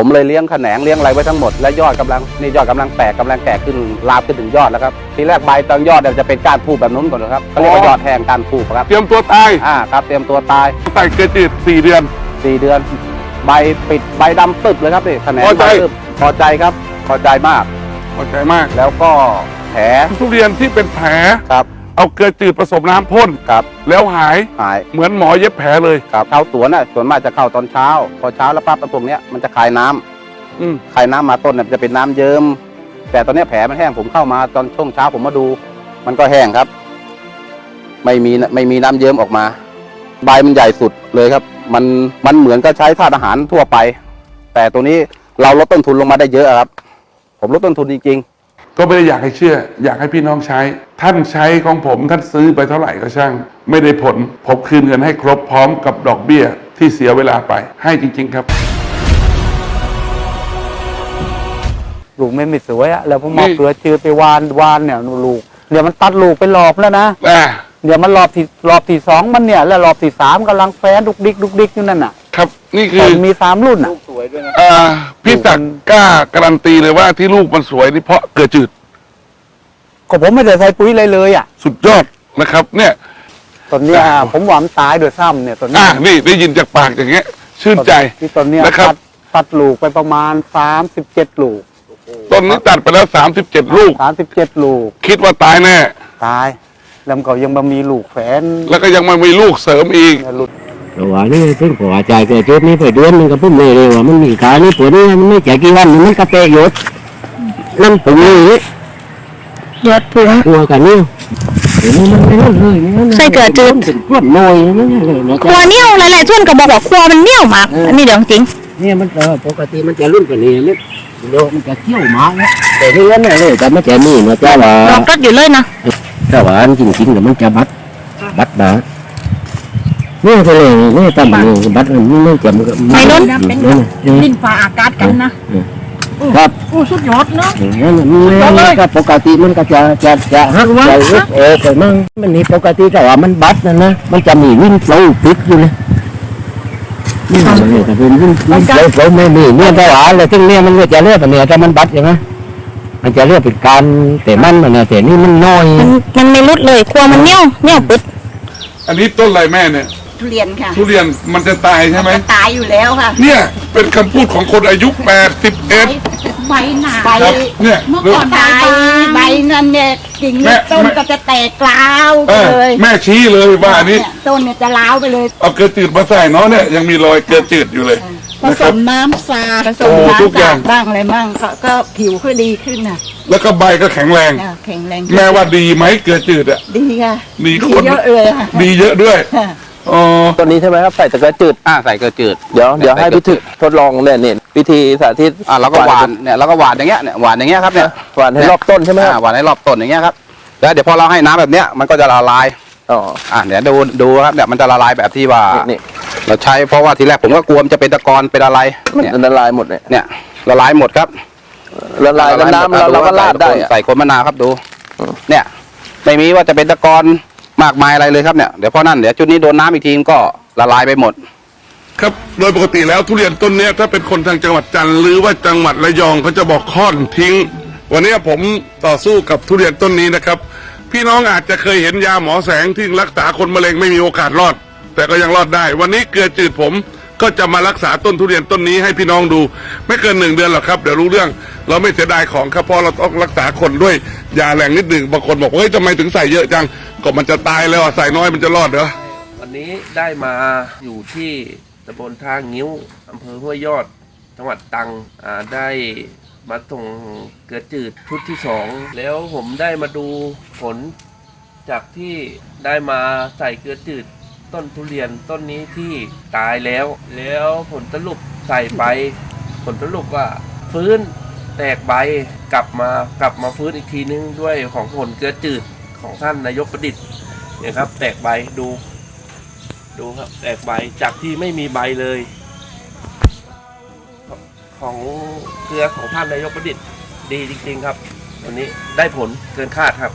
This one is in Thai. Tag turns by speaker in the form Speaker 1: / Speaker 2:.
Speaker 1: ผมเลยเลี้ยงแขนงเลี้ยงอะไรไว้ทั้งหมดและยอดกำลังนี่ยอดกำลังแตกกำลังแก่ขึ้นลามขึ้นถึงยอดแล้วครับทีแรกใบตอนยอดเนี่ยจะเป็นก้านทูบแบบนู้นก่อนนะครับเขาเรียกว่ายอดแทงก้านทูบครับ
Speaker 2: เตรียมตัวตาย
Speaker 1: อ่าครับเตรียมตัวตาย
Speaker 2: ใส่เกลือจืดสี่เดือน
Speaker 1: สี่เดือน ใบปิดใบดำตึบเลยครับนี่แขนง
Speaker 2: พอใจ
Speaker 1: ใบตึบพอใจครับพอใจมาก
Speaker 2: พอใจมาก
Speaker 1: แล้วก็แผล
Speaker 2: ทุเรียนที่เป็นแผล
Speaker 1: ครับ
Speaker 2: เอาเกลือจืดผสมน้ำพ่น
Speaker 1: ครับ
Speaker 2: แล้วหาย
Speaker 1: หาย
Speaker 2: เหมือนหมอเย็บแผลเลย
Speaker 1: ครับเข้าสวนน่ะส่วนมากจะเข้าตอนเช้า พอเช้าแล้วปั๊บตรงเนี้ยมันจะคายน้ำ
Speaker 2: อืม
Speaker 1: คายน้ำมาต้นเนี่ยมันจะเป็นน้ำเยิ้มแต่ตอนเนี้ยแผลมันแห้งผมเข้ามาตอนช่วงเช้าผมมาดู มันก็แห้งครับ ไม่มีไม่มีน้ำเยิ้มออกมา ใบมันใหญ่สุดเลยครับ มันมันเหมือนก็ใช้ธาตุอาหารทั่วไป แต่ตัวนี้เราลดต้นทุนลงมาได้เยอะครับ ผมลดต้นทุนจริง
Speaker 2: ก็ไม่ได้อยากให้เชื่อ อยากให้พี่น้องใช้ ท่านใช้ของผมท่านซื้อไปเท่าไหร่ก็ช่าง ไม่ได้ผลผมคืนเงินให้ครบพร้อมกับดอกเบี้ยที่เสียเวลาไป ให้จริง ๆ ครับ
Speaker 3: ลูกไม่ไม่สวยอะแล้วผมเอา
Speaker 2: นี่
Speaker 3: เกลือจืดไปวานวานเนี่ยลูกเดี๋ยวมันตัดลูกไปรอบแล้วนะ
Speaker 2: อ่า
Speaker 3: เดี๋ยวมันรอบที่รอบที่สองมันเนี่ย แล้วรอบที่สามกำลังแฟนดุกดิกดุกดิกอยู่นั่นน่ะ
Speaker 2: ครับ นี่คื
Speaker 3: แต่
Speaker 2: อ
Speaker 3: มีสามรุ่นอะ
Speaker 1: ๆสวย ด้วยนะ
Speaker 2: อ่าพี่ศักดิ์กล้าการันตีเลยว่าที่ลูกมันสวยนี่เพราะเกลือจืด
Speaker 3: ก็ผมไม่ได้ใส่ปุ๋ยเลยเลยอะ
Speaker 2: สุดยอดนะครับ เนี่ย
Speaker 3: ตอนเนี้ย
Speaker 2: อ่า
Speaker 3: ผมหวานตายโดวยซ้ำเนี่ยตอนเนี้
Speaker 2: อ่ายนี่ได้ยินจากปากอย่างเงี้ย ชื่นใจ
Speaker 3: ที่ตอนเนี้ย
Speaker 2: นะครับ
Speaker 3: ตัดตัดลูกไปประมาณสามสิบเจ็ดลูก
Speaker 2: ต้นนี้ตัดไปแล้ว 37 ลูก
Speaker 3: สามสิบเจ็ดลูก
Speaker 2: คิดว่าตายแน่
Speaker 3: ตาย แล้วมันก็ยังมามีลูกแฝน
Speaker 2: แล้วก็ยังมามีลูกเสริมอีก
Speaker 3: เนี่ยหลุด
Speaker 4: แต่ว่านี่ถึงพอใจเกิดจุดนี้ไปเดือนหนึงก็พุ่มเลยเลยว่ามันมีขายนี่ปวดนี่มันไม่แจกกี่วันมันกระเตะหยดนั่นผมนี่
Speaker 5: ยอดผัว
Speaker 4: กลัวกันนี่เดี๋ยวนี้มันไม่นั่นเลยนี่มัน
Speaker 5: ใส่เกลือจืด
Speaker 4: เป็นกล้วยน้อยนั่นเลยนะ
Speaker 5: ครัวเหนียวหลายๆส่วนก็บอกว่าครัวมันเหนียวมากอันนี้เดี๋ยวจริง
Speaker 4: เนี่ยมันเออปกติมันจะรุ่นกว่านี้นิดเดี๋ยวมันจะเที่ยวหมาเนี่ยแต่ที่นั่นน่ะเลยแต่ไม่แต่นี่นะจ้าว่า
Speaker 5: ลองตัดอยู่เลยนะ
Speaker 4: แต่ว่าอันจริงๆเนี่ยมันจะบัดบัดนะ นี่ก็เลยนี่ตั้มนี่บัดมันไม่จะมันก็
Speaker 5: ไม่ล้น
Speaker 4: นี่
Speaker 5: ดินฟ้าอากาศกันนะ
Speaker 4: ครับ
Speaker 5: อู้สุดยอดเนาะ
Speaker 4: นั่นมันก็ปกติมันก็จะจะจะหักใจลุกเออแต่มันมันนี่ปกติแต่ว่ามันบัดนะนะมันจะมีวิ่งโฟล์ปิดอยู่เลยนี่มันนี่แต่เป็นวิ่งวิ่งโฟล์โฟล์ไม่มีเนี่ยแต่ว่าอะไรซึ่งเนี่ยมันก็จะเรียกแบบเนี่ยถ้ามันบัดใช่ไหมมันจะเรียกเป็นการแต่มันมันเนี่ยแต่นี่มันน้อย
Speaker 5: มันมันไม่รุดเลยครัวมันเหนียวเหนียวปึ๊ด
Speaker 2: อันนี้ต้นอะไรแม่เนี่ย
Speaker 6: ทุเรียนค่ะ
Speaker 2: ทุเรียนมันจะตายใช่ไหม
Speaker 6: จะตายอยู่แล้วค่ะ
Speaker 2: เนี่ยเป็นคำพูดของคนอายุ81
Speaker 6: ใบหนา ใบ
Speaker 2: ครับเนี่ย
Speaker 6: เมื่อก่อน ตายใบนั่นเนี่ยกิ่ง
Speaker 2: แม่
Speaker 6: ต้น
Speaker 2: แม่
Speaker 6: ก็จะแตกกลาว
Speaker 2: เอ
Speaker 6: ไป
Speaker 2: อ
Speaker 6: เลย
Speaker 2: แม่ชี้เลยว่าอันนี้
Speaker 6: เยต้นเนี่ยจะล้าวไปเลย
Speaker 2: เอาเกลือจืดมาใส่เนาะเนี่ยยังมีรอยเกลือจืดอยู่เลย
Speaker 6: ผ
Speaker 2: นะ
Speaker 6: ส
Speaker 2: ครับ
Speaker 6: มน้ำสาผสม
Speaker 2: โอ้ทุกอ
Speaker 6: น้ำ
Speaker 2: ย่า
Speaker 6: สางบ้างอะไรบ้างก็ก็ผิวก็ดีขึ้นน่ะ
Speaker 2: แล้วก็ใบก็แข็งแรง
Speaker 6: อะแข็งแรง
Speaker 2: แม่ว่าดีไหมเกลือจืดอะ
Speaker 6: ดีค่ะ
Speaker 2: ดีคน
Speaker 6: เยอะเลยค่ะ
Speaker 2: ดีเยอะด้วย
Speaker 6: ค่ะ
Speaker 2: อ๋อ
Speaker 3: ตัวนี้ใช่ไหมครับใส่ตะเกียจืด
Speaker 1: อ่าใส่เกลือจืด
Speaker 3: เดี๋ยวเดี๋ยวให้พี่ถึกทดลองเนี่ยเนี่ยวิธีสาธิต
Speaker 1: อ่าเราก็หวานเนี่ยเราก็หวานอย่างเงี้ยเนี่ยหวานอย่างเงี้ยครับเนี่ย
Speaker 3: หวานให้รอบต้นใช่ไหมครับ
Speaker 1: อ่าหวานให้รอบต้นอย่างเงี้ยครับแล้วเดี๋ยวพอเราให้น้ำแบบเนี้ยมันก็จะละลาย
Speaker 3: อ๋อ
Speaker 1: อ่าเดี๋ยวดูดูครับเนี่ยมันจะละลายแบบที่ว่า
Speaker 3: นี่
Speaker 1: เราใช้เพราะว่าทีแรกผมก็กลัวมันจะเป็นตะกอนเป็นอะไร
Speaker 3: มัน
Speaker 1: เนี่ย
Speaker 3: จะละลายหมดเนี่ย
Speaker 1: เนี่ยละลายหมดครับ
Speaker 3: ละลายแล้วน้ำเราเราก็ราดได้อะ
Speaker 1: ใส่คนมะนาวครับดู
Speaker 3: อืม
Speaker 1: เนี่ยไม่มีว่าจะเป็นตะกอน มากมายอะไรเลยครับเนี่ยเดี๋ยวพอนั่นเดี๋ยวชุดนี้โดนน้ำอีกทีก็ละลายไปหมด
Speaker 2: ครับ โดยปกติแล้วทุเรียนต้นเนี้ยถ้าเป็นคนทางจังหวัดจันทร์หรือว่าจังหวัดระยองเขาจะบอกค่อนทิ้ง วันนี้ผมต่อสู้กับทุเรียนต้นนี้นะครับ พี่น้องอาจจะเคยเห็นยาหมอแสงที่รักษาคนมะเร็งไม่มีโอกาสรอด แต่ก็ยังรอดได้ วันนี้เกลือจืดผมก็จะมารักษาต้นทุเรียนต้นนี้ให้พี่น้องดู ไม่เกินหนึ่งเดือนหรอกครับเดี๋ยวรู้เรื่อง เราไม่เสียดายของครับเพราะเราต้องรักษาคนด้วยยาแรงนิดหนึ่งบางคนบอกว่าเฮ้ยทำไมถึงใส่เยอะจัง ก็มันจะตายแล้วอะใส่น้อยมันจะรอดเหรอ
Speaker 7: วันนี้ได้มาอยู่ที่ตำบลท่างิ้วอำเภอห้วยยอด จังหวัดตรังอ่าได้มาส่งเกลือจืดชุดที่สองแล้วผมได้มาดูผล จากที่ได้มาใส่เกลือจืดต้นทุเรียนต้นนี้ที่ตายแล้ว แล้วผลสรุปใส่ไป ผลสรุปว่าฟื้นแตกใบกลับมากลับมาฟื้นอีกทีนึงด้วยของผลเกลือจืด ของท่านนายกประดิษฐ์เนี่ยครับ แตกใบดู ดูครับ แตกใบจากที่ไม่มีใบเลย ของเครือของท่านนายกประดิษฐ์ดีจริง ๆ ครับ วันนี้ได้ผลเกินคาดครับ